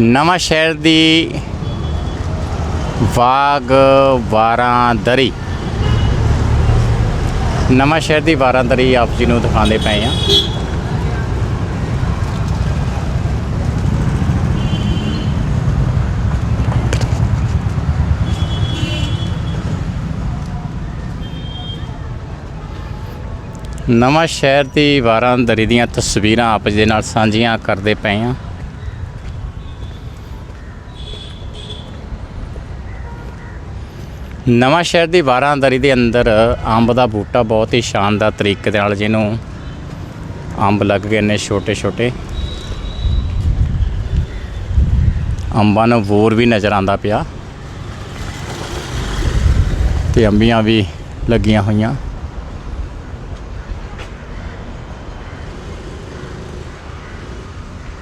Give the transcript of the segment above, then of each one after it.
ਨਵਾਂ ਸ਼ਹਿਰ ਦੀ ਬਾਗ ਵਾਰਾਂ ਦਰੀ ਨਵਾਂ ਸ਼ਹਿਰ ਦੀ ਵਾਰਾਂਦਰੀ ਆਪ ਜੀ ਨੂੰ ਦਿਖਾਉਂਦੇ ਪਏ ਆ ਨਵਾਂ ਸ਼ਹਿਰ ਦੀ ਵਾਰਾਂ ਦਰੀ ਦੀਆਂ ਤਸਵੀਰਾਂ ਆਪ ਜੀ ਦੇ ਨਾਲ ਸਾਂਝੀਆਂ ਕਰਦੇ ਪਏ ਆ ਨਵਾਂ ਸ਼ਹਿਰ ਦੀ ਵਾਰਾਂਦਰੀ ਦੇ ਅੰਦਰ ਅੰਬ ਦਾ ਬੂਟਾ ਬਹੁਤ ਹੀ ਸ਼ਾਨਦਾਰ ਤਰੀਕੇ ਦੇ ਨਾਲ ਜਿਹਨੂੰ ਅੰਬ ਲੱਗ ਗਏ ਨੇ ਛੋਟੇ ਛੋਟੇ। ਅੰਬਾਂ ਨੂੰ ਵੋਰ ਵੀ ਨਜ਼ਰ ਆਂਦਾ ਪਿਆ। ਤੇ ਅੰਬੀਆਂ ਵੀ ਲੱਗੀਆਂ ਹੋਈਆਂ।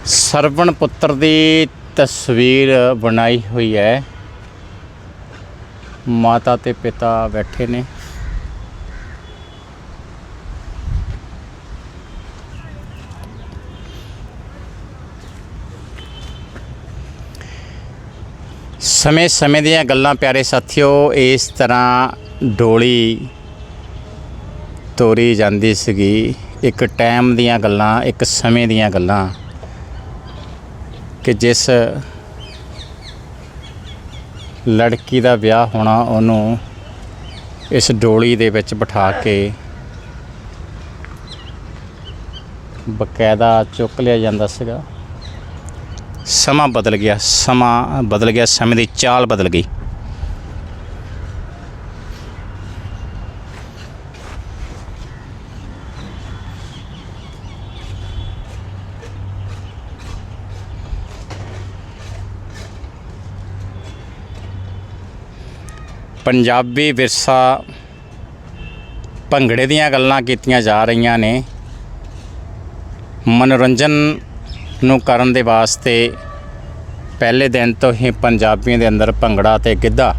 ਸਰਵਣ ਪੁੱਤਰ ਦੀ ਤਸਵੀਰ ਬਣਾਈ ਹੋਈ ਹੈ। ਮਾਤਾ ਤੇ ਪਿਤਾ ਬੈਠੇ ਨੇ। ਸਮੇਂ ਸਮੇਂ ਦੀਆਂ ਗੱਲਾਂ ਪਿਆਰੇ ਸਾਥੀਓ, ਇਸ ਤਰ੍ਹਾਂ ਡੋਲੀ ਤੋਰੀ ਜਾਂਦੀ ਸੀਗੀ। ਇੱਕ ਟਾਈਮ ਦੀਆਂ ਗੱਲਾਂ, ਇੱਕ ਸਮੇਂ ਦੀਆਂ ਗੱਲਾਂ ਕਿ ਜਿਸ ਲੜਕੀ ਦਾ ਵਿਆਹ ਹੋਣਾ ਉਹਨੂੰ ਇਸ ਡੋਲੀ ਦੇ ਵਿੱਚ ਬਿਠਾ ਕੇ ਬਕਾਇਦਾ ਚੁੱਕ ਲਿਆ ਜਾਂਦਾ ਸੀਗਾ। ਸਮਾਂ ਬਦਲ ਗਿਆ, ਸਮਾਂ ਬਦਲ ਗਿਆ, ਸਮੇਂ ਦੀ ਚਾਲ ਬਦਲ ਗਈ। ਪੰਜਾਬੀ ਵਿਰਸਾ ਭੰਗੜੇ ਦੀਆਂ ਗੱਲਾਂ ਕੀਤੀਆਂ ਜਾ ਰਹੀਆਂ ਨੇ। ਮਨੋਰੰਜਨ ਨੂੰ ਕਰਨ ਦੇ ਵਾਸਤੇ ਪਹਿਲੇ ਦਿਨ ਤੋਂ ਹੀ ਪੰਜਾਬੀਆਂ ਦੇ ਅੰਦਰ ਭੰਗੜਾ ਤੇ ਗਿੱਧਾ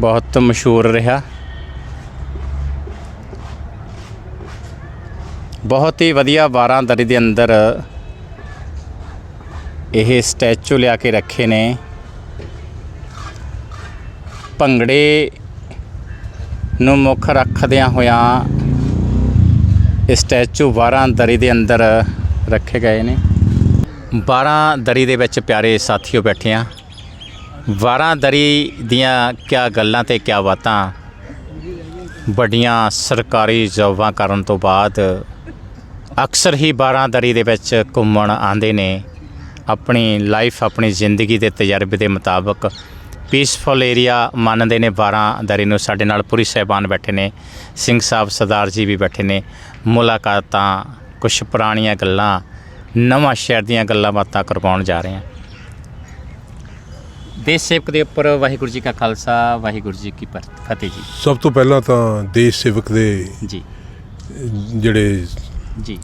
ਬਹੁਤ ਮਸ਼ਹੂਰ ਰਿਹਾ। ਬਹੁਤ ਹੀ ਵਧੀਆ ਵਾਰਾਂ ਦਰੀ ਦੇ ਅੰਦਰ ਇਹ ਸਟੈਚੂ ਲਿਆ ਕੇ ਰੱਖੇ ਨੇ। ਭੰਗੜੇ ਨੂੰ ਮੁੱਖ ਰੱਖਦਿਆਂ ਹੋਇਆਂ ਇਹ ਸਟੈਚੂ 12 ਦਰੀ ਦੇ ਅੰਦਰ ਰੱਖੇ ਗਏ ਨੇ। 12 ਦਰੀ ਦੇ ਵਿੱਚ ਪਿਆਰੇ ਸਾਥੀਓ ਬੈਠੇ ਆ 12 ਦਰੀ ਦੀਆਂ ਕਿਆ ਗੱਲਾਂ ਤੇ ਕਿਆ ਬਾਤਾਂ, ਵੱਡੀਆਂ ਸਰਕਾਰੀ ਜੌਬਾਂ ਕਰਨ ਤੋਂ ਬਾਅਦ ਅਕਸਰ ਹੀ 12 ਦਰੀ ਦੇ ਵਿੱਚ ਘੁੰਮਣ ਆਉਂਦੇ ਨੇ। ਆਪਣੀ ਲਾਈਫ ਆਪਣੀ ਜ਼ਿੰਦਗੀ ਦੇ ਤਜਰਬੇ ਦੇ ਮੁਤਾਬਕ ਪੀਸਫੁਲ ਏਰੀਆ ਮੰਨਦੇ ਨੇ 12 ਦਰੀ ਨੂੰ ਸਾਡੇ ਨਾਲ ਪੂਰੀ ਸਹਿਬਾਨ ਬੈਠੇ ਨੇ ਸਿੰਘ ਸਾਹਿਬ ਸਰਦਾਰ ਜੀ ਵੀ ਬੈਠੇ ਨੇ ਮੁਲਾਕਾਤਾਂ ਕੁਝ ਪੁਰਾਣੀਆਂ ਗੱਲਾਂ ਨਵਾਂ ਸ਼ਹਿਰ ਦੀਆਂ ਗੱਲਾਂ ਬਾਤਾਂ ਕਰਵਾਉਣ ਜਾ ਰਹੇ ਹਾਂ। ਦੇਸ਼ ਸੇਵਕ ਦੇ ਉੱਪਰ ਵਾਹਿਗੁਰੂ ਜੀ ਕਾ ਖਾਲਸਾ ਵਾਹਿਗੁਰੂ ਜੀ ਕੀ ਫਤ- ਫਤਿਹ ਜੀ। ਸਭ ਤੋਂ ਪਹਿਲਾਂ ਤਾਂ ਦੇਸ਼ ਸੇਵਕ ਦੇ ਜੀ। ਜਿਹੜੇ ਜੀ।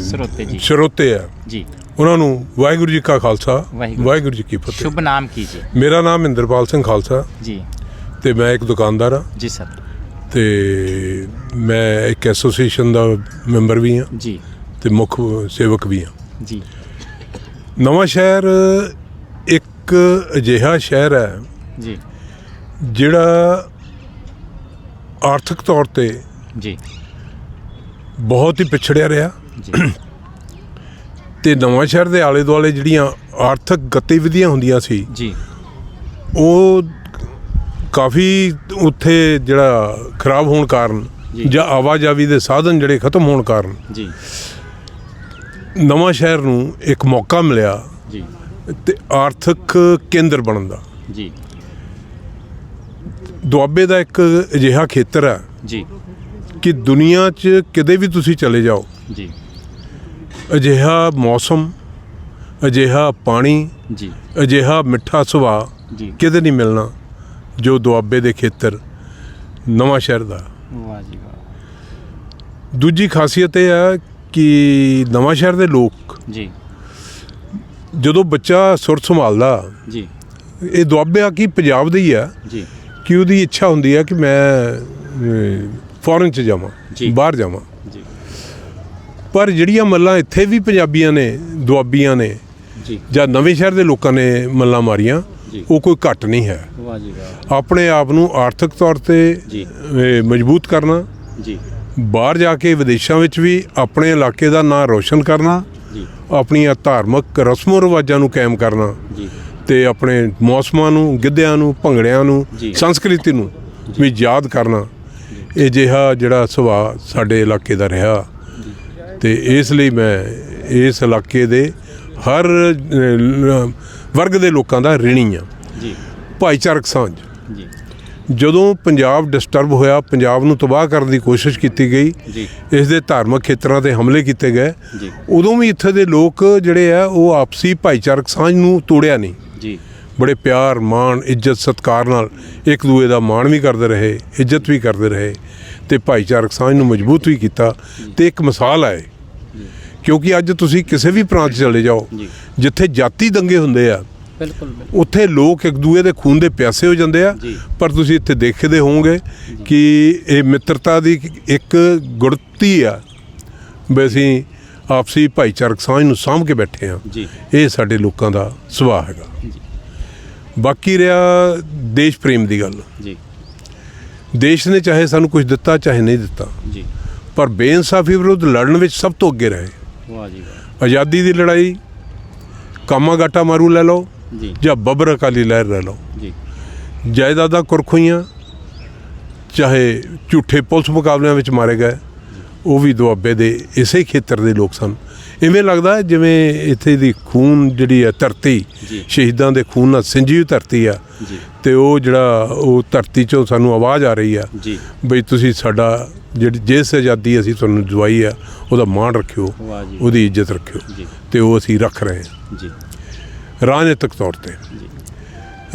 ਸਰੋਤੇ ਜੀ। ਸਰੋਤੇ ਆ। ਜੀ। ਉਹਨਾਂ ਨੂੰ ਵਾਹਿਗੁਰੂ ਜੀ ਕਾ ਖਾਲਸਾ ਵਾਹਿਗੁਰੂ। ਜੀ ਕੀ ਫਤਿਹ। ਸ਼ੁਭ ਨਾਮ ਕੀਜੀਏ ਮੇਰਾ ਨਾਮ ਇੰਦਰਪਾਲ ਸਿੰਘ ਖਾਲਸਾ। ਜੀ। ਤੇ ਮੈਂ ਇੱਕ ਦੁਕਾਨਦਾਰ ਆ ਜੀ ਸਰ। ਤੇ ਮੈਂ ਇੱਕ ਐਸੋਸੀਏਸ਼ਨ ਦਾ ਮੈਂਬਰ ਵੀ ਹਾਂ। ਜੀ। ਤੇ ਮੁੱਖ ਸੇਵਕ ਵੀ ਹਾਂ। ਜੀ। ਨਵਾਂ ਸ਼ਹਿਰ ਇੱਕ ਅਜਿਹਾ ਸ਼ਹਿਰ ਹੈ ਜੀ। ਜਿਹੜਾ ਆਰਥਿਕ ਤੌਰ ਤੇ ਜੀ। ਬਹੁਤ ਹੀ ਪਿਛੜਿਆ ਰਿਹਾ। ਤੇ ਨਵਾਂ ਸ਼ਹਿਰ ਦੇ ਆਲੇ ਦੁਆਲੇ ਜਿਹੜੀਆਂ ਆਰਥਿਕ ਗਤੀਵਿਧੀਆਂ ਹੁੰਦੀਆਂ ਸੀ ਜੀ। ਉਹ ਕਾਫੀ ਉੱਥੇ ਜਿਹੜਾ ਖਰਾਬ ਹੋਣ ਕਾਰਨ ਜੀ। ਆਵਾਜਾਈ ਦੇ ਸਾਧਨ ਜਿਹੜੇ ਖਤਮ ਹੋਣ ਕਾਰਨ ਜੀ। ਨਵਾਂ ਸ਼ਹਿਰ ਨੂੰ ਇੱਕ ਮੌਕਾ ਮਿਲਿਆ ਜੀ। ਤੇ ਆਰਥਿਕ ਕੇਂਦਰ ਬਣਨ ਦਾ। ਜੀ। ਦੁਆਬੇ ਦਾ ਇੱਕ ਅਜਿਹਾ ਖੇਤਰ ਹੈ। ਜੀ। ਕਿ ਦੁਨੀਆ 'ਚ ਕਿਤੇ ਵੀ ਤੁਸੀਂ ਚਲੇ ਜਾਓ। ਜੀ। ਅਜਿਹਾ ਮੌਸਮ ਅਜਿਹਾ ਪਾਣੀ ਜੀ। ਅਜਿਹਾ ਮਿੱਠਾ ਸੁਭਾਅ ਜੀ। ਕਿਤੇ ਨਹੀਂ ਮਿਲਣਾ ਜੋ ਦੁਆਬੇ ਦੇ ਖੇਤਰ ਨਵਾਂ ਸ਼ਹਿਰ ਦਾ। ਵਾਹ ਜੀ ਵਾਹ। ਦੂਜੀ ਖਾਸੀਅਤ ਇਹ ਹੈ ਕਿ ਨਵਾਂ ਸ਼ਹਿਰ ਦੇ ਲੋਕ ਜੀ। ਜਦੋਂ ਬੱਚਾ ਸੁਰ ਸੰਭਾਲਦਾ ਜੀ। ਇਹ ਦੁਆਬਿਆ ਕੀ ਪੰਜਾਬ ਦੇ ਹੀ ਆ। ਜੀ। ਕਿ ਉਹਦੀ ਇੱਛਾ ਹੁੰਦੀ ਹੈ ਕਿ ਮੈਂ ਫੋਰਨ ਚ ਜਾਵਾਂ ਜੀ। ਬਾਹਰ ਜਾਵਾਂ। ਜੀ। ਪਰ ਜਿਹੜੀਆਂ ਮੱਲਾਂ ਇੱਥੇ ਵੀ ਪੰਜਾਬੀਆਂ ਨੇ ਦੁਆਬੀਆਂ ਨੇ ਜੀ। ਜਾਂ ਨਵੇਂ ਸ਼ਹਿਰ ਦੇ ਲੋਕਾਂ ਨੇ ਮੱਲਾਂ ਮਾਰੀਆਂ ਜੀ। ਉਹ ਕੋਈ ਘੱਟ ਨਹੀਂ ਹੈ। ਵਾਹ ਜੀ ਵਾਹ। ਆਪਣੇ ਆਪ ਨੂੰ ਆਰਥਿਕ ਤੌਰ ਤੇ ਜੀ। ਅਹ, ਮਜ਼ਬੂਤ ਕਰਨਾ ਜੀ। ਬਾਹਰ ਜਾ ਕੇ ਵਿਦੇਸ਼ਾਂ ਵਿੱਚ ਵੀ ਆਪਣੇ ਇਲਾਕੇ ਦਾ ਨਾਂ ਰੋਸ਼ਨ ਕਰਨਾ ਜੀ। ਆਪਣੀਆਂ ਧਾਰਮਿਕ ਰਸਮੋ ਰਿਵਾਜਾਂ ਨੂੰ ਕਾਇਮ ਕਰਨਾ ਜੀ। ਤੇ ਆਪਣੇ ਮੌਸਮਾਂ ਨੂੰ ਗਿੱਧਿਆਂ ਨੂੰ ਭੰਗੜਿਆਂ ਨੂੰ ਜੀ। ਸੰਸਕ੍ਰਿਤੀ ਨੂੰ ਵੀ ਯਾਦ ਕਰਨਾ। ਇਹ ਜਿਹਾ ਜਿਹੜਾ ਸੁਭਾਅ ਸਾਡੇ ਇਲਾਕੇ ਦਾ ਰਿਹਾ ਤੇ ਇਸ ਲਈ ਮੈਂ ਇਸ ਇਲਾਕੇ ਦੇ ਹਰ ਵਰਗ ਦੇ ਲੋਕਾਂ ਦਾ ਰਿਣੀ ਆ ਜੀ। ਭਾਈਚਾਰਕ ਸਾਂਝ। ਜੀ। ਜਦੋਂ ਪੰਜਾਬ ਡਿਸਟਰਬ ਹੋਇਆ ਪੰਜਾਬ ਨੂੰ ਤਬਾਹ ਕਰਨ ਦੀ ਕੋਸ਼ਿਸ਼ ਕੀਤੀ ਗਈ ਇਸ ਦੇ ਧਾਰਮਿਕ ਖੇਤਰਾਂ ਤੇ ਹਮਲੇ ਕੀਤੇ ਗਏ ਉਦੋਂ ਵੀ ਇੱਥੇ ਦੇ ਲੋਕ ਜਿਹੜੇ ਆ ਉਹ ਆਪਸੀ ਭਾਈਚਾਰਕ ਸਾਂਝ ਨੂੰ ਤੋੜਿਆ ਨਹੀਂ। ਜੀ। ਬੜੇ ਪਿਆਰ ਮਾਣ ਇੱਜ਼ਤ ਸਤਿਕਾਰ ਨਾਲ ਇੱਕ ਦੂਏ ਦਾ ਮਾਣ ਵੀ ਕਰਦੇ ਰਹੇ ਇੱਜ਼ਤ ਵੀ ਕਰਦੇ ਰਹੇ ਤੇ ਭਾਈਚਾਰਕ ਸਾਂਝ ਨੂੰ ਮਜ਼ਬੂਤ ਵੀ ਕੀਤਾ ਤੇ ਇੱਕ ਮਿਸਾਲ ਹੈ ਕਿਉਂਕਿ ਅੱਜ ਤੁਸੀਂ ਕਿਸੇ ਵੀ ਪ੍ਰਾਂਤ ਚਲੇ ਜਾਓ। ਜਿੱਥੇ ਜਾਤੀ ਦੰਗੇ ਹੁੰਦੇ ਆ ਬਿਲਕੁਲ ਉੱਥੇ ਲੋਕ ਇੱਕ ਦੂਏ ਦੇ ਖੂਨ ਦੇ ਪਿਆਸੇ ਹੋ ਜਾਂਦੇ ਆ। ਪਰ ਤੁਸੀਂ ਇੱਥੇ ਦੇਖਦੇ ਹੋਵੋਗੇ ਕਿ ਇਹ ਮਿੱਤਰਤਾ ਦੀ ਇੱਕ ਗੁੜਤੀ ਆ ਵੀ ਅਸੀਂ ਆਪਸੀ ਭਾਈਚਾਰਕ ਸਾਂਝ ਨੂੰ ਸਾਂਭ ਕੇ ਬੈਠੇ ਆ ਇਹ ਸਾਡੇ ਲੋਕਾਂ ਦਾ ਸੁਭਾਅ ਹੈਗਾ। ਬਾਕੀ ਰਿਹਾ ਦੇਸ਼ ਪ੍ਰੇਮ ਦੀ ਗੱਲ। ਜੀ। ਦੇਸ਼ ਨੇ ਚਾਹੇ ਸਾਨੂੰ ਕੁਝ ਦਿੱਤਾ ਚਾਹੇ ਨਹੀਂ ਦਿੱਤਾ। ਜੀ। ਪਰ ਬੇਇਨਸਾਫੀ ਵਿਰੁੱਧ ਲੜਨ ਵਿੱਚ ਸਭ ਤੋਂ ਅੱਗੇ ਰਹੇ। ਵਾਹ ਜੀ ਵਾਹ। ਆਜ਼ਾਦੀ ਦੀ ਲੜਾਈ ਕਾਮਾਗਾਟਾ ਮਾਰੂ ਲੈ ਲਓ ਜੀ। ਜਾਂ ਬੱਬਰ ਅਕਾਲੀ ਲਹਿਰ ਲੈ ਲਓ। ਜੀ। ਜਾਇਦਾਦਾਂ ਕੁਰਖੋਈਆਂ ਚਾਹੇ ਝੂਠੇ ਪੁਲਿਸ ਮੁਕਾਬਲਿਆਂ ਵਿੱਚ ਮਾਰੇ ਗਏ ਉਹ ਵੀ ਦੁਆਬੇ ਦੇ ਇਸੇ ਖੇਤਰ ਦੇ ਲੋਕ ਸਨ। ਇਵੇਂ ਲੱਗਦਾ ਜਿਵੇਂ ਇੱਥੇ ਦੀ ਖੂਨ ਜਿਹੜੀ ਹੈ ਧਰਤੀ। ਸ਼ਹੀਦਾਂ ਦੇ ਖੂਨ ਨਾਲ ਸਿੰਜੀ ਹੋਈ ਧਰਤੀ ਆ। ਤੇ ਉਹ ਜਿਹੜਾ ਉਹ ਧਰਤੀ ਚੋਂ ਸਾਨੂੰ ਆਵਾਜ਼ ਆ ਰਹੀ ਆ ਬਈ ਤੁਸੀਂ ਸਾਡਾ ਜਿਹੜੀ ਜਿਸ ਆਜ਼ਾਦੀ ਅਸੀਂ ਤੁਹਾਨੂੰ ਦਵਾਈ ਆ ਉਹਦਾ ਮਾਣ ਰੱਖਿਓ ਉਹਦੀ ਇੱਜ਼ਤ ਰੱਖਿਓ ਤੇ ਉਹ ਅਸੀਂ ਰੱਖ ਰਹੇ ਹਾਂ। ਜੀ। ਰਾਜਨੀਤਿਕ ਤੌਰ ਤੇ।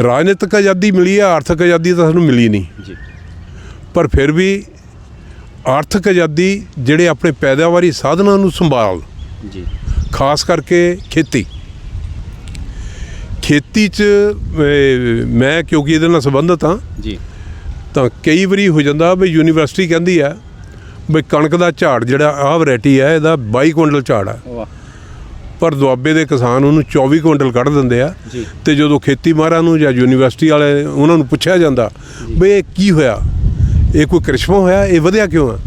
ਰਾਜਨੀਤਿਕ ਆਜ਼ਾਦੀ ਮਿਲੀ ਆ ਆਰਥਿਕ ਆਜ਼ਾਦੀ ਤਾਂ ਸਾਨੂੰ ਮਿਲੀ ਨਹੀਂ। ਜੀ। ਪਰ ਫਿਰ ਵੀ ਆਰਥਿਕ ਆਜ਼ਾਦੀ ਜਿਹੜੇ ਆਪਣੇ ਪੈਦਾਵਾਰੀ ਸਾਧਨਾਂ ਨੂੰ ਸੰਭਾਲ ਜੀ। ਖਾਸ ਕਰਕੇ ਖੇਤੀ। ਖੇਤੀ 'ਚ ਮੈਂ ਕਿਉਂਕਿ ਇਹਦੇ ਨਾਲ ਸੰਬੰਧਿਤ ਹਾਂ ਜੀ। ਤਾਂ ਕਈ ਵਾਰੀ ਹੋ ਜਾਂਦਾ ਵੀ ਯੂਨੀਵਰਸਿਟੀ ਕਹਿੰਦੀ ਆ ਵੀ ਕਣਕ ਦਾ ਝਾੜ ਜਿਹੜਾ ਆਹ ਵੈਰਾਈਟੀ ਹੈ ਇਹਦਾ 22 ਕੁਇੰਟਲ ਝਾੜ ਆ। ਪਰ ਦੁਆਬੇ ਦੇ ਕਿਸਾਨ ਉਹਨੂੰ 24 ਕੁਇੰਟਲ ਕੱਢ ਦਿੰਦੇ ਆ ਤੇ ਜਦੋਂ ਖੇਤੀ ਮਾਹਰਾਂ ਨੂੰ ਜਾਂ ਯੂਨੀਵਰਸਿਟੀ ਵਾਲੇ ਉਹਨਾਂ ਨੂੰ ਪੁੱਛਿਆ ਜਾਂਦਾ ਵੀ ਇਹ ਕੀ ਹੋਇਆ? ਇਹ ਕੋਈ ਕ੍ਰਿਸ਼ਮਾ ਹੋਇਆ? ਇਹ ਵਧਿਆ ਕਿਉਂ ਆ?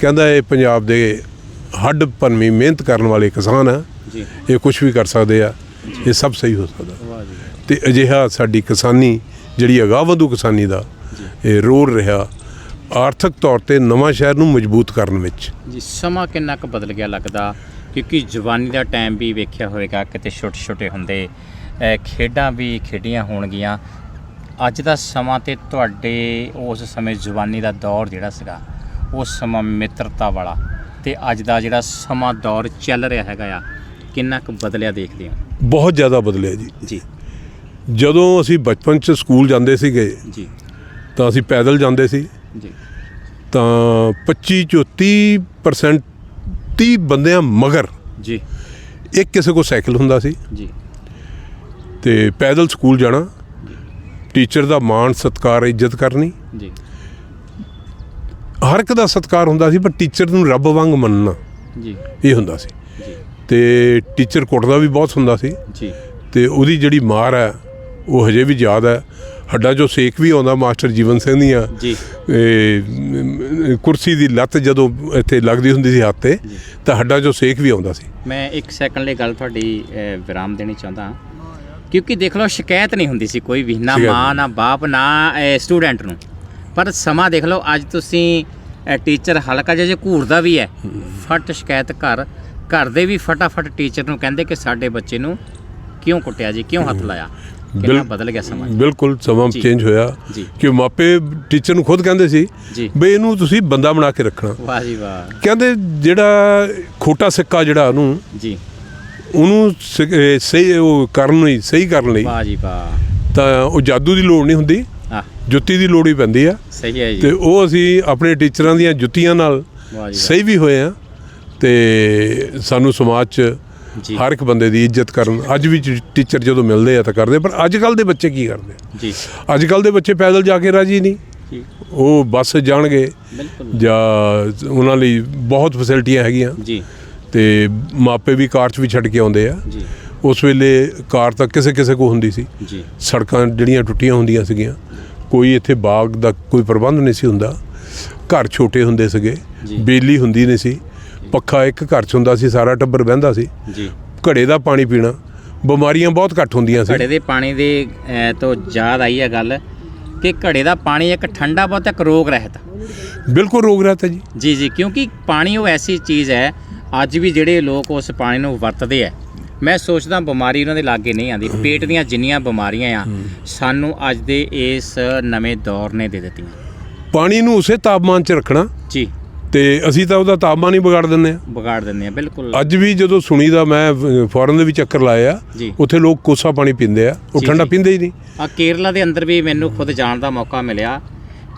ਕਹਿੰਦਾ ਇਹ ਪੰਜਾਬ ਦੇ ਹੱਡ ਭੰਨਵੀਂ ਮਿਹਨਤ ਕਰਨ ਵਾਲੇ ਕਿਸਾਨ ਆ। ਇਹ ਕੁਝ ਵੀ ਕਰ ਸਕਦੇ ਆ। ਇਹ ਸਭ ਸਹੀ ਹੋ ਸਕਦਾ। ਤੇ ਅਜਿਹਾ ਸਾਡੀ ਕਿਸਾਨੀ ਜਿਹੜੀ ਅਗਾਵਧੂ ਕਿਸਾਨੀ ਦਾ ਇਹ ਰੋਲ ਰਿਹਾ ਆਰਥਿਕ ਤੌਰ ਤੇ ਨਵਾਂ ਸ਼ਹਿਰ ਨੂੰ ਮਜ਼ਬੂਤ ਕਰਨ ਵਿੱਚ। ਜੀ ਸਮਾਂ ਕਿੰਨਾ ਕੁ ਬਦਲ ਗਿਆ ਲੱਗਦਾ? ਕਿਉਂਕਿ ਜਵਾਨੀ ਦਾ ਟਾਈਮ ਵੀ ਵੇਖਿਆ ਹੋਵੇਗਾ ਕਿਤੇ ਛੋਟੇ ਛੋਟੇ ਹੁੰਦੇ ਖੇਡਾਂ ਵੀ ਖੇਡੀਆਂ ਹੋਣਗੀਆਂ। ਅੱਜ ਦਾ ਸਮਾਂ ਤੇ ਤੁਹਾਡੇ ਉਸ ਸਮੇਂ ਜਵਾਨੀ ਦਾ ਦੌਰ ਜਿਹੜਾ ਸੀਗਾ ਉਸ ਸਮਾਂ ਮਿੱਤਰਤਾ ਵਾਲਾ। ਤੇ ਅੱਜ ਦਾ ਜਿਹੜਾ ਸਮਾਂ ਦੌਰ ਚੱਲ ਰਿਹਾ ਹੈਗਾ ਆ ਕਿੰਨਾ ਕੁ ਬਦਲਿਆ ਦੇਖਦੇ ਹੋ? ਬਹੁਤ ਜ਼ਿਆਦਾ ਬਦਲਿਆ ਜੀ। ਜੀ। ਜਦੋਂ ਅਸੀਂ ਬਚਪਨ 'ਚ ਸਕੂਲ ਜਾਂਦੇ ਸੀਗੇ ਜੀ। ਤਾਂ ਅਸੀਂ ਪੈਦਲ ਜਾਂਦੇ ਸੀ। ਜੀ। ਤਾਂ 25 ਚੋਂ 30% 30 ਬੰਦਿਆਂ ਮਗਰ ਜੀ। ਇੱਕ ਕਿਸੇ ਕੋਲ ਸਾਈਕਲ ਹੁੰਦਾ ਸੀ। ਜੀ। ਤੇ ਪੈਦਲ ਸਕੂਲ ਜਾਣਾ ਟੀਚਰ ਦਾ ਮਾਣ ਸਤਿਕਾਰ ਇੱਜ਼ਤ ਕਰਨੀ। ਜੀ। ਹਰ ਇੱਕ ਦਾ ਸਤਿਕਾਰ ਹੁੰਦਾ ਸੀ ਪਰ ਟੀਚਰ ਨੂੰ ਰੱਬ ਵਾਂਗ ਮੰਨਣਾ ਜੀ। ਇਹ ਹੁੰਦਾ ਸੀ। ਜੀ। ਤੇ ਟੀਚਰ ਕੁੱਟਦਾ ਵੀ ਬਹੁਤ ਹੁੰਦਾ ਸੀ। ਜੀ। ਤੇ ਉਹਦੀ ਜਿਹੜੀ ਮਾਰ ਹੈ ਉਹ ਹਜੇ ਵੀ ਯਾਦ ਹੈ। ਹੱਡਾਂ 'ਚੋਂ ਸੇਕ ਵੀ ਆਉਂਦਾ ਮਾਸਟਰ ਜੀਵਨ ਸਿੰਘ ਦੀਆਂ। ਜੀ। ਕੁਰਸੀ ਦੀ ਲੱਤ ਜਦੋਂ ਇੱਥੇ ਲੱਗਦੀ ਹੁੰਦੀ ਸੀ ਹੱਥ ਤੇ ਤਾਂ ਹੱਡਾਂ 'ਚੋਂ ਸੇਕ ਵੀ ਆਉਂਦਾ ਸੀ। ਮੈਂ ਇੱਕ ਸੈਕਿੰਡ ਲਈ ਗੱਲ ਤੁਹਾਡੀ ਵਿਰਾਮ ਦੇਣੀ ਚਾਹੁੰਦਾ ਕਿਉਂਕਿ ਦੇਖ ਲਓ ਸ਼ਿਕਾਇਤ ਨਹੀਂ ਹੁੰਦੀ ਸੀ ਕੋਈ ਵੀ ਨਾ ਮਾਂ ਨਾ ਬਾਪ ਨਾ ਸਟੂਡੈਂਟ ਨੂੰ। ਪਰ ਸਮਾਂ ਦੇਖ ਲਓ ਅੱਜ ਤੁਸੀਂ ਟੀਚਰ ਹਲਕਾ ਜਿਹਾ ਜੇ ਘੂਰਦਾ ਵੀ ਹੈ। ਫਟ ਸ਼ਿਕਾਇਤ ਘਰ ਘਰ ਦੇ ਵੀ ਫਟਾਫਟ ਟੀਚਰ ਨੂੰ ਕਹਿੰਦੇ ਕਿ ਸਾਡੇ ਬੱਚੇ ਨੂੰ ਕਿਉਂ ਕੁੱਟਿਆ ਜੀ ਕਿਉਂ ਹੱਥ ਲਾਇਆ? ਕਿੰਨਾ ਬਦਲ ਗਿਆ ਸਮਾਂ ਬਿਲਕੁਲ ਸਮਾਂ। ਚੇਂਜ ਹੋਇਆ। ਕਿ ਮਾਪੇ ਟੀਚਰ ਨੂੰ ਖੁਦ ਕਹਿੰਦੇ ਸੀ ਬਈ ਇਹਨੂੰ ਤੁਸੀਂ ਬੰਦਾ ਬਣਾ ਕੇ ਰੱਖਣਾ। ਵਾਹ ਜੀ ਵਾਹ। ਕਹਿੰਦੇ ਜਿਹੜਾ ਖੋਟਾ ਸਿੱਕਾ ਜਿਹੜਾ ਉਹਨੂੰ ਜੀ। ਉਹਨੂੰ ਸਹੀ ਉਹ ਕਰਨ ਲਈ ਸਹੀ ਕਰਨ ਲਈ ਵਾਹ ਜੀ ਵਾਹ। ਤਾਂ ਉਹ ਜਾਦੂ ਦੀ ਲੋੜ ਨਹੀਂ ਹੁੰਦੀ। ਜੁੱਤੀ ਦੀ ਲੋੜ ਹੀ ਪੈਂਦੀ ਆ। ਸਹੀ ਹੈ ਤੇ ਜੀ ਉਹ ਅਸੀਂ ਆਪਣੇ ਟੀਚਰਾਂ ਦੀਆਂ ਜੁੱਤੀਆਂ ਨਾਲ ਸਹੀ ਵੀ ਹੋਏ ਆ। ਤੇ ਸਾਨੂੰ ਸਮਾਜ 'ਚ ਹਰ ਇੱਕ ਬੰਦੇ ਦੀ ਇੱਜ਼ਤ ਕਰਨ। ਅੱਜ ਵੀ ਟੀਚਰ ਜਦੋਂ ਮਿਲਦੇ ਆ ਤਾਂ ਕਰਦੇ ਪਰ ਅੱਜ ਕੱਲ ਦੇ ਬੱਚੇ ਕੀ ਕਰਦੇ? ਜੀ। ਅੱਜ ਕੱਲ ਦੇ ਬੱਚੇ ਪੈਦਲ ਜਾ ਕੇ ਰਾਜੀ ਨਹੀਂ। ਉਹ ਬੱਸ ਜਾਣਗੇ ਜਾਂ ਉਹਨਾਂ ਲਈ ਬਹੁਤ ਫੈਸਿਲਿਟੀਆਂ ਹੈਗੀਆਂ। ਜੀ। ਤੇ ਮਾਪੇ ਵੀ ਕਾਰ 'ਚ ਵੀ ਛੱਡ ਕੇ ਆਉਂਦੇ ਆ। ਜੀ। ਉਸ ਵੇਲੇ ਕਾਰ ਤਾਂ ਕਿਸੇ ਕਿਸੇ ਕੋ ਹੁੰਦੀ ਸੀ। ਜੀ। ਸੜਕਾਂ ਜਿਹੜੀਆਂ ਟੁੱਟੀਆਂ ਹੁੰਦੀਆਂ ਸੀਗੀਆਂ। ਕੋਈ ਇੱਥੇ ਬਾਗ ਦਾ ਕੋਈ ਪ੍ਰਬੰਧ ਨਹੀਂ ਸੀ ਹੁੰਦਾ। ਘਰ ਛੋਟੇ ਹੁੰਦੇ ਸੀਗੇ। ਬੇਲੀ ਹੁੰਦੀ ਨਹੀਂ ਸੀ। ਪੱਖਾ ਇੱਕ ਘਰ 'ਚ ਹੁੰਦਾ ਸੀ ਸਾਰਾ ਟੱਬਰ ਬਹਿੰਦਾ ਸੀ। ਜੀ। ਘੜੇ ਦਾ ਪਾਣੀ ਪੀਣਾ ਬਿਮਾਰੀਆਂ ਬਹੁਤ ਘੱਟ ਹੁੰਦੀਆਂ ਸੀ। ਘੜੇ ਦੇ ਪਾਣੀ ਦੇ ਤੋਂ ਯਾਦ ਆਈ ਹੈ ਗੱਲ ਕਿ ਘੜੇ ਦਾ ਪਾਣੀ ਇੱਕ ਠੰਡਾ ਬਹੁਤ ਇੱਕ ਰੋਗ ਰਹਿਤ। ਬਿਲਕੁਲ ਰੋਗ ਰਹਿਤ ਹੈ ਜੀ। ਜੀ ਜੀ ਕਿਉਂਕਿ ਪਾਣੀ ਉਹ ਐਸੀ ਚੀਜ਼ ਹੈ ਅੱਜ ਵੀ ਜਿਹੜੇ ਲੋਕ ਉਸ ਪਾਣੀ ਨੂੰ ਵਰਤਦੇ ਆ ਮੈਂ ਸੋਚਦਾ ਬਿਮਾਰੀ ਉਹਨਾਂ ਦੇ ਲਾਗੇ ਨਹੀਂ ਆਂਦੀ ਪੇਟ ਦੀਆਂ ਜਿੰਨੀਆਂ ਬਿਮਾਰੀਆਂ ਆ ਸਾਨੂੰ ਅੱਜ ਦੇ ਇਸ ਨਵੇਂ ਦੌਰ ਨੇ ਦੇ ਦਿੱਤੀਆਂ। ਪਾਣੀ ਨੂੰ ਉਸੇ ਤਾਪਮਾਨ 'ਚ ਰੱਖਣਾ ਜੀ। ਤੇ ਅਸੀਂ ਤਾਂ ਉਹਦਾ ਤਾਪਮਾਨ ਹੀ ਵਿਗਾੜ ਦਿੰਦੇ ਆ ਵਿਗਾੜ ਦਿੰਦੇ ਆ ਬਿਲਕੁਲ। ਅੱਜ ਵੀ ਜਦੋਂ ਸੁਣੀਦਾ ਮੈਂ ਫੋਰਨ ਦੇ ਵੀ ਚੱਕਰ ਲਾਇਆ। ਉੱਥੇ ਲੋਕ ਕੋਸਾ ਪਾਣੀ ਪੀਂਦੇ ਆ ਉਹ ਠੰਡਾ। ਪੀਂਦੇ ਹੀ ਨਹੀਂ। ਆ ਕੇਰਲਾ ਦੇ ਅੰਦਰ ਵੀ ਮੈਨੂੰ ਖੁਦ ਜਾਣ ਦਾ ਮੌਕਾ ਮਿਲਿਆ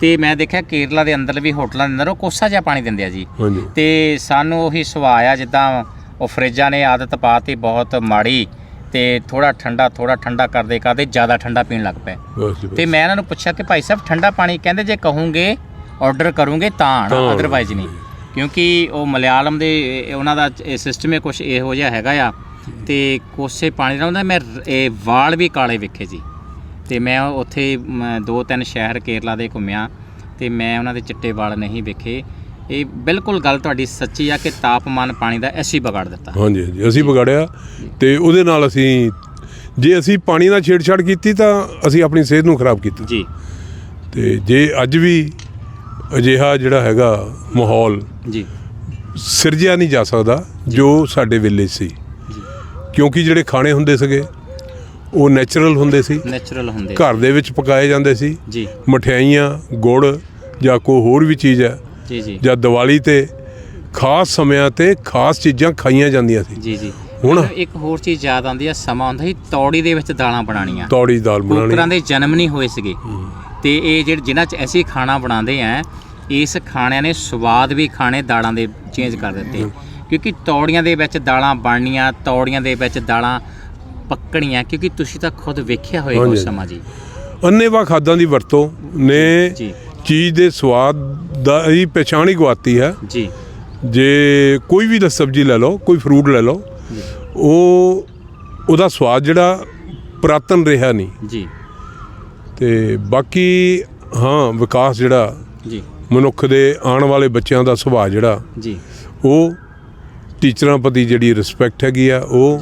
ਤੇ ਮੈਂ ਦੇਖਿਆ ਕੇਰਲਾ ਦੇ ਅੰਦਰ ਵੀ ਹੋਟਲਾਂ ਦੇ ਅੰਦਰ ਉਹ ਕੋਸਾ ਜਿਹਾ ਪਾਣੀ ਦਿੰਦੇ ਆ ਜੀ। ਤੇ ਸਾਨੂੰ ਉਹੀ ਸੁਭਾਅ ਆ ਜਿੱਦਾਂ ਉਹ ਫਰਿੱਜਾਂ ਨੇ ਆਦਤ ਪਾਤੀ ਬਹੁਤ ਮਾੜੀ ਤੇ ਥੋੜਾ ਠੰਡਾ ਥੋੜਾ ਠੰਡਾ ਕਰਦੇ ਕਰਦੇ ਜ਼ਿਆਦਾ ਠੰਡਾ ਪੀਣ ਲੱਗ ਪਏ। ਤੇ ਮੈਂ ਇਹਨਾਂ ਨੂੰ ਪੁੱਛਿਆ ਕਿ ਭਾਈ ਸਾਹਿਬ ਠੰਡਾ ਪਾਣੀ ਕਹਿੰਦੇ ਜੇ ਕਹੋਗੇ ਆਰਡਰ ਕਰੋਗੇ ਤਾਂ। ਅਦਰਵਾਈਜ਼ ਨਹੀਂ। ਕਿਉਂਕਿ ਉਹ ਮਲਿਆਲਮ ਦੇ ਉਹਨਾਂ ਦਾ ਸਿਸਟਮ ਹੀ ਕੁਝ ਇਹੋ ਜਿਹਾ ਹੈਗਾ ਆ। ਤੇ ਕੋਸੇ ਪਾਣੀ ਹੁੰਦਾ ਮੈਂ ਇਹ ਵਾਲ ਵੀ ਕਾਲੇ ਵੇਖੇ ਜੀ ਤੇ ਮੈਂ ਉੱਥੇ ਦੋ ਤਿੰਨ ਸ਼ਹਿਰ ਕੇਰਲਾ ਦੇ ਘੁੰਮਿਆ ਤੇ ਮੈਂ ਉਹਨਾਂ ਦੇ ਚਿੱਟੇ ਵਾਲ ਨਹੀਂ ਵੇਖੇ। ਇਹ ਬਿਲਕੁਲ ਗੱਲ ਤੁਹਾਡੀ ਸੱਚੀ ਆ ਕਿ ਤਾਪਮਾਨ ਪਾਣੀ ਦਾ ਐਸੀ ਵਿਗਾੜ ਦਿੱਤਾ। ਹਾਂਜੀ ਹਾਂਜੀ ਅਸੀਂ ਵਿਗਾੜਿਆ ਤੇ ਉਹਦੇ ਨਾਲ ਅਸੀਂ ਜੇ ਅਸੀਂ ਪਾਣੀ ਨਾਲ ਛੇੜਛਾੜ ਕੀਤੀ ਤਾਂ ਅਸੀਂ ਆਪਣੀ ਸਿਹਤ ਨੂੰ ਖਰਾਬ ਕੀਤਾ। ਜੀ। ਤੇ ਜੇ ਅੱਜ ਵੀ ਅਜਿਹਾ ਜਿਹੜਾ ਹੈਗਾ ਮਾਹੌਲ ਜੀ। ਸਿਰਜਿਆ ਨਹੀਂ ਜਾ ਸਕਦਾ ਜੋ। ਸਾਡੇ ਵੇਲੇ ਸੀ। ਕਿਉਂਕਿ ਜਿਹੜੇ ਖਾਣੇ ਹੁੰਦੇ ਸੀਗੇ ਉਹ ਨੇਚਰਲ ਹੁੰਦੇ ਸੀ। ਨੈਚੁਰਲ ਹੁੰਦੇ। ਘਰ ਦੇ ਵਿੱਚ ਪਕਾਏ ਜਾਂਦੇ ਸੀ। ਜੀ। ਮਠਿਆਈਆਂ ਗੁੜ ਜਾਂ ਕੋਈ ਹੋਰ ਵੀ ਚੀਜ਼ ਹੈ ਜੀ ਜੀ। ਜਾਂ ਦੀਵਾਲੀ ਤੇ ਖਾਸ ਸਮਿਆਂ ਤੇ ਖਾਸ ਚੀਜ਼ਾਂ ਖਾਈਆਂ ਜਾਂਦੀਆਂ ਸੀ। ਜੀ ਜੀ। ਹੁਣ- ਇੱਕ ਹੋਰ ਚੀਜ਼ ਯਾਦ ਆਉਂਦੀ ਆ ਸਮਾਂ ਹੁੰਦਾ ਸੀ ਤੌੜੀ ਦੇ ਵਿੱਚ ਦਾਲਾਂ ਬਣਾਉਣੀਆਂ। ਤੌੜੀ ਦਾਲ ਕੁੱਕਰਾਂ ਬਣਾਉਣੀ ਦੇ ਜਨਮ ਨਹੀਂ ਹੋਏ ਸੀਗੇ। ਤੇ ਇਹ ਜਿਹੜੇ ਜਿਨ੍ਹਾਂ ਚ ਅਸੀਂ ਖਾਣਾ ਬਣਾਉਂਦੇ ਆ ਇਸ ਖਾਣਿਆਂ ਨੇ ਸਵਾਦ ਵੀ ਖਾਣੇ ਦਾਲਾਂ ਦੇ ਚੇਂਜ ਕਰ ਦਿੱਤੇ। ਕਿਉਂਕਿ ਤੌੜੀਆਂ ਦੇ ਵਿੱਚ ਦਾਲਾਂ ਬਣਨੀਆਂ ਤੌੜੀਆਂ ਦੇ ਵਿੱਚ ਦਾਲਾਂ ਪੱਕਣੀਆਂ ਕਿਉਂਕਿ ਤੁਸੀਂ ਤਾਂ ਖੁਦ ਵੇਖਿਆ ਹੋਏਗਾ। ਉਸ ਸਮਾਂ ਜੀ। ਅੰਨੇਵਾਹ ਖਾਦਾਂ ਦੀ ਵਰਤੋਂ ਨੇ ਜੀ। ਚੀਜ਼ ਦੇ ਸਵਾਦ ਦਾ ਹੀ ਪਛਾਣ ਹੀ ਗਵਾਤੀ ਹੈ। ਜੀ। ਜੇ ਕੋਈ ਵੀ ਦ ਸਬਜ਼ੀ ਲੈ ਲਓ ਕੋਈ ਫਰੂਟ ਲੈ ਲਓ ਉਹ ਉਹਦਾ ਸਵਾਦ ਜਿਹੜਾ ਪੁਰਾਤਨ ਰਿਹਾ ਨਹੀਂ। ਜੀ। ਤੇ ਬਾਕੀ ਹਾਂ ਵਿਕਾਸ ਜਿਹੜਾ ਜੀ। ਮਨੁੱਖ ਦੇ ਆਉਣ ਵਾਲੇ ਬੱਚਿਆਂ ਦਾ ਸੁਭਾਅ ਜਿਹੜਾ ਜੀ। ਉਹ ਟੀਚਰਾਂ ਪ੍ਰਤੀ ਜਿਹੜੀ ਰਿਸਪੈਕਟ ਹੈਗੀ ਆ ਉਹ।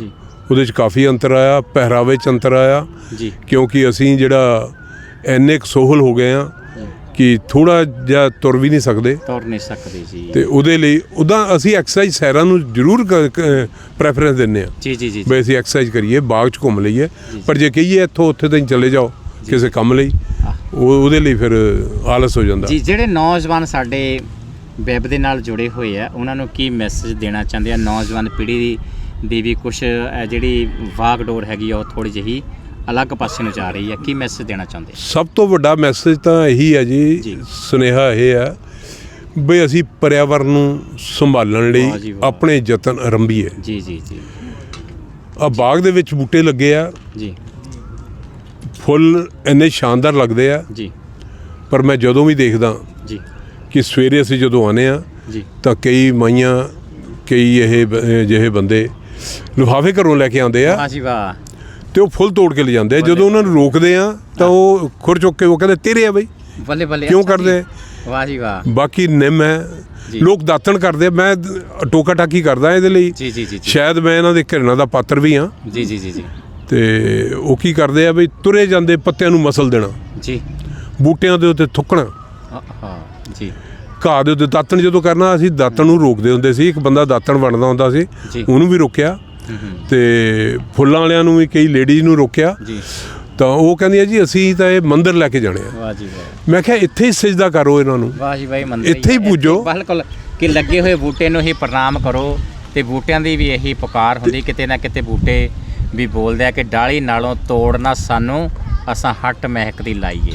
ਉਹਦੇ 'ਚ ਕਾਫੀ ਅੰਤਰ ਆਇਆ ਪਹਿਰਾਵੇ 'ਚ ਅੰਤਰ ਆਇਆ। ਜੀ। ਕਿਉਂਕਿ ਅਸੀਂ ਜਿਹੜਾ ਐਨੇ ਸੋਹਲ ਹੋ ਗਏ ਆ ਕਿ ਥੋੜਾ ਜਿਹਾ ਤੁਰ ਵੀ ਨਹੀਂ ਸਕਦੇ। ਤੌਰ ਨਹੀਂ ਸਕਦੇ ਜੀ। ਤੇ ਉਹਦੇ ਲਈ ਉਦਾਂ ਅਸੀਂ ਐਕਸਰਸਾਈਜ਼ ਸੈਰਾਂ ਨੂੰ ਜ਼ਰੂਰ ਪ੍ਰੈਫਰੈਂਸ ਦਿੰਨੇ ਆ ਜੀ ਜੀ ਜੀ। ਵੀ ਅਸੀਂ ਐਕਸਰਸਾਈਜ਼ ਕਰੀਏ ਬਾਗ 'ਚ ਘੁੰਮ ਲਈਏ। ਪਰ ਜੇ ਕਹੀਏ ਇੱਥੋਂ ਉੱਥੇ ਤਾਈਂ ਚਲੇ ਜਾਓ ਕਿਸੇ ਕੰਮ ਲਈ। ਉਹ ਉਹਦੇ ਲਈ ਫਿਰ ਆਲਸ ਹੋ ਜਾਂਦਾ। ਜੀ ਜਿਹੜੇ ਨੌਜਵਾਨ ਸਾਡੇ ਵੈਬ ਦੇ ਨਾਲ ਜੁੜੇ ਹੋਏ ਆ ਉਹਨਾਂ ਨੂੰ ਕੀ ਮੈਸੇਜ ਦੇਣਾ ਚਾਹੁੰਦੇ ਆ? ਨੌਜਵਾਨ ਪੀੜ੍ਹੀ ਦੀ ਦੀ ਵੀ ਕੁਝ ਜਿਹੜੀ ਵਾਗਡੋਰ ਹੈਗੀ ਆ ਉਹ ਥੋੜੀ ਜਿਹੀ ਅਲੱਗ ਪਾਸੇ ਨੂੰ ਜਾ ਰਹੀ ਹੈ। ਕੀ ਮੈਸੇਜ ਦੇਣਾ ਚਾਹੁੰਦੇ? ਸਭ ਤੋਂ ਵੱਡਾ ਮੈਸੇਜ ਤਾਂ ਇਹੀ ਹੈ ਜੀ। ਸੁਨੇਹਾ ਇਹ ਹੈ ਵੀ ਅਸੀਂ ਪਰਿਆਵਰਨ ਨੂੰ ਸੰਭਾਲਣ ਲਈ। ਆਪਣੇ ਯਤਨ ਆਰੰਭੀਏ। ਜੀ ਜੀ ਜੀ। ਆ ਬਾਗ ਦੇ ਵਿੱਚ ਬੂਟੇ ਲੱਗੇ ਆ। ਜੀ। ਫੁੱਲ ਇੰਨੇ ਸ਼ਾਨਦਾਰ ਲੱਗਦੇ ਆ। ਜੀ। ਪਰ ਮੈਂ ਜਦੋਂ ਵੀ ਦੇਖਦਾ ਜੀ। ਕਿ ਸਵੇਰੇ ਅਸੀਂ ਜਦੋਂ ਆਨੇ ਆ ਜੀ। ਤਾਂ ਕਈ ਮਾਈਆਂ ਕਈ ਇਹ ਜਿਹੇ ਬੰਦੇ ਲਿਫਾਫੇ ਘਰੋਂ ਲੈ ਕੇ ਆਉਂਦੇ ਆ। ਵਾਹ ਜੀ ਵਾਹ। ਤੇ ਉਹ ਫੁੱਲ ਤੋੜ ਕੇ ਲੈ ਜਾਂਦੇ ਆ। ਜਦੋਂ ਉਹਨਾਂ ਨੂੰ ਰੋਕਦੇ ਆ ਤਾਂ ਉਹ ਖੁਰ ਚੁੱਕ ਕੇ ਉਹ ਕਹਿੰਦੇ ਤੇਰੇ ਆ ਬਈ। ਬੱਲੇ ਬੱਲੇ ਕਿਉਂ। ਕਰਦੇ? ਵਾਹ ਜੀ ਵਾਹ। ਬਾਕੀ ਨਿੰਮ ਹੈ। ਲੋਕ ਦਾਤਣ ਕਰਦੇ ਮੈਂ ਟੋਕਾ ਟਾਕੀ ਕਰਦਾ ਇਹਦੇ ਲਈ। ਜੀ ਜੀ ਜੀ ਸ਼ਾਇਦ ਮੈਂ ਇਹਨਾਂ ਦੇ ਘਿਰਣਾ ਦਾ ਪਾਤਰ ਵੀ ਹਾਂ। ਜੀ ਜੀ ਜੀ ਜੀ। ਤੇ ਉਹ ਕੀ ਕਰਦੇ ਆ ਬਈ ਤੁਰੇ ਜਾਂਦੇ ਪੱਤਿਆਂ ਨੂੰ ਮਸਲ ਦੇਣਾ। ਜੀ। ਬੂਟਿਆਂ ਦੇ ਉੱਤੇ ਥੁੱਕਣਾ। ਹਾਂ, ਜੀ। ਘਾਹ ਦੇ ਉੱਤੇ ਦਾਤਣ ਜਦੋਂ ਕਰਨਾ ਅਸੀਂ ਦਾਤਣ ਨੂੰ ਰੋਕਦੇ ਹੁੰਦੇ ਸੀ। ਇੱਕ ਬੰਦਾ ਦਾਤਣ ਵੰਡਦਾ ਹੁੰਦਾ ਸੀ। ਉਹਨੂੰ ਵੀ ਰੋਕਿਆ। ਤੇ ਫੁੱਲਾਂ ਵਾਲਿਆਂ ਨੂੰ ਵੀ ਕਈ ਲੇਡੀਜ਼ ਨੂੰ ਰੋਕਿਆ। ਜੀ। ਤਾਂ ਉਹ ਕਹਿੰਦੀ ਆ ਜੀ ਅਸੀਂ ਤਾਂ ਇਹ ਮੰਦਿਰ ਲੈ ਕੇ ਜਾਣੇ ਆ। ਵਾਹ ਜੀ ਵਾਹ। ਮੈਂ ਕਿਹਾ ਇੱਥੇ ਹੀ ਸਜਦਾ ਕਰੋ ਇਹਨਾਂ ਨੂੰ। ਵਾਹ ਜੀ ਵਾਹ ਮੰਦਰ ਇੱਥੇ ਹੀ। ਪੂਜੋ। ਬਿਲਕੁਲ ਕਿ ਲੱਗੇ ਹੋਏ ਬੂਟੇ ਨੂੰ ਹੀ ਪ੍ਰਣਾਮ ਕਰੋ ਤੇ ਬੂਟਿਆਂ ਦੀ ਵੀ ਇਹੀ ਪੁਕਾਰ ਹੁੰਦੀ ਕਿਤੇ ਨਾ ਕਿਤੇ ਬੂਟੇ ਵੀ ਬੋਲਦੇ ਆ ਕਿ ਡਾਲੀ ਨਾਲੋਂ ਤੋੜਨਾ ਸਾਨੂੰ ਅਸਾਂ ਹੱਟ ਮਹਿਕ ਦੀ ਲਾਈਏ।